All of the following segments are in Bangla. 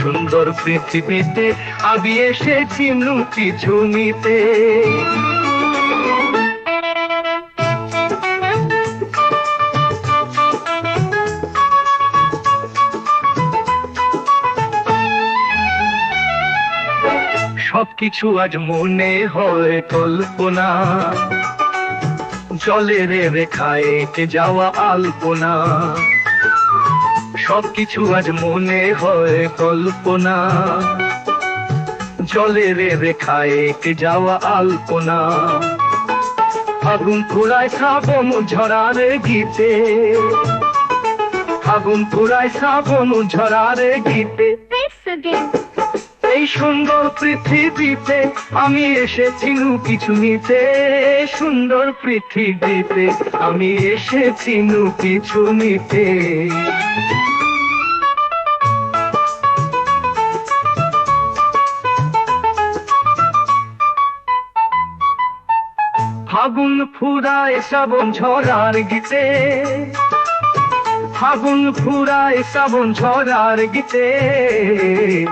সুন্দর পৃথিবীতে, আমি এসেছি কিছু নিতে সবকিছু আজ মনে হয় কল্পনা। জলের রেখায় যাওয়া আলপনা। সবকিছু আজ মনে হয় কল্পনা। জলের রেখায় এঁকে যাওয়া আলপনা। আগুন পুরায় শ্রাবণ ঝরার গীতে। আগুন পুরায় শ্রাবণ ঝরার গীতে। এই সুন্দর পৃথিবীতে আমি এসেছি নু কিছু নিতে। সুন্দর পৃথিবীতে আমি এসেছি নু কিছু নিতে। ফাগুন ফুরায় শ্রাবণ ঝরার গীতে। ফাগুন ফুরায় শ্রাবণ ঝরার গীতে।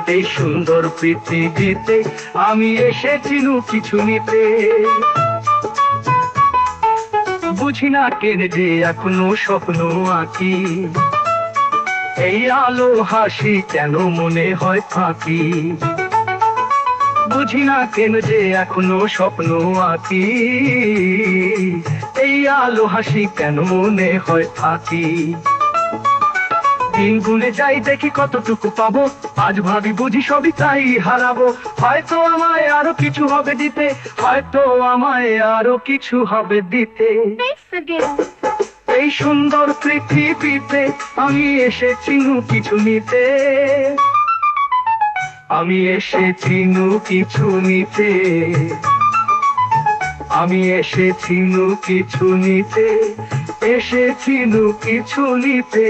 এই সুন্দর পৃথিবীতে আমি এসেছি কিছু নিতে। বুঝি না কেন যে এখনও স্বপ্ন আঁকি। এই আলো হাসি কেন মনে হয় ফাঁকি? বুঝি না কেন যে এখনও স্বপ্ন আঁকি? এই আলো হাসি কেন মনে হয় ফাঁকি? দিন গুনে যাই দেখি কতটুকু পাবো, আজ ভাবি বুঝি সবই তাই হারাবো। হয়তো আমায় আরও কিছু হবে দিতে, হয়তো আমায় আরও কিছু হবে দিতে। এই সুন্দর পৃথিবীতে আমি এসেছি কিছু নিতে। আমি এসেছি নু কিছু নিতে। আমি এসেছি নু কিছু নিতে, এসেছি নু কিছু নিতে।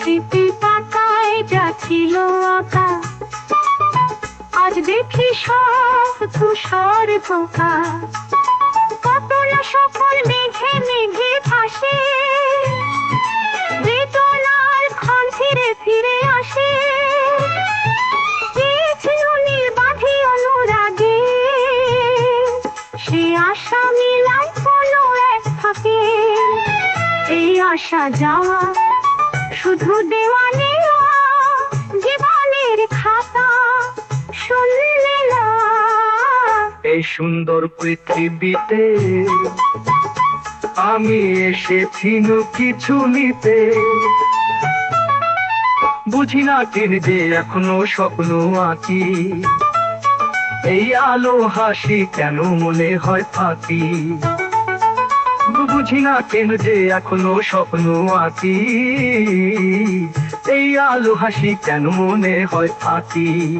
স্মৃতি পাতায় যা ছিল আজ দেখি সব তুষার ধোকা। কত না সফল মেঘে মেঘে ভাসে। আশা যাওয়া শুধু দেওয়ানে জীবনের খাতা শুনলে না। এই সুন্দর পৃথিবীতে আমি এসেছি কিছু নিতে। বুঝি না যে এখনও স্বপ্ন আঁকি। এই আলো হাসি কেন মনে হয় ফাঁকি? বুঝি না কেন যে এখনও স্বপ্ন আঁকি। এই আলো হাসি কেন মনে হয় ফাঁকি?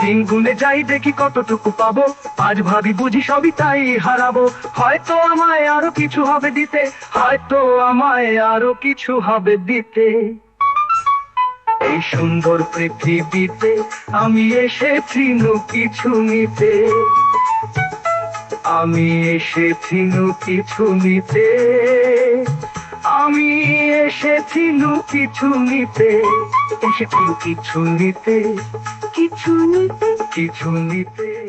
দিন গুনে যাই দেখি কতটুকু পাবো, আজ ভাবি বুঝি সবই তাই হারাবো। হয়তো আমায় আরও কিছু হবে দিতে, হয়তো আমায় আরও কিছু হবে দিতে। এই সুন্দর পৃথিবীতে আমি এসেছি কিছু নিতে। আমি এসেছি নু কিছু নিতে। আমি এসেছি নু কিছু নিতে। এসেছি কিছু নিতে। কিছু নিতে। কিছু নিতে।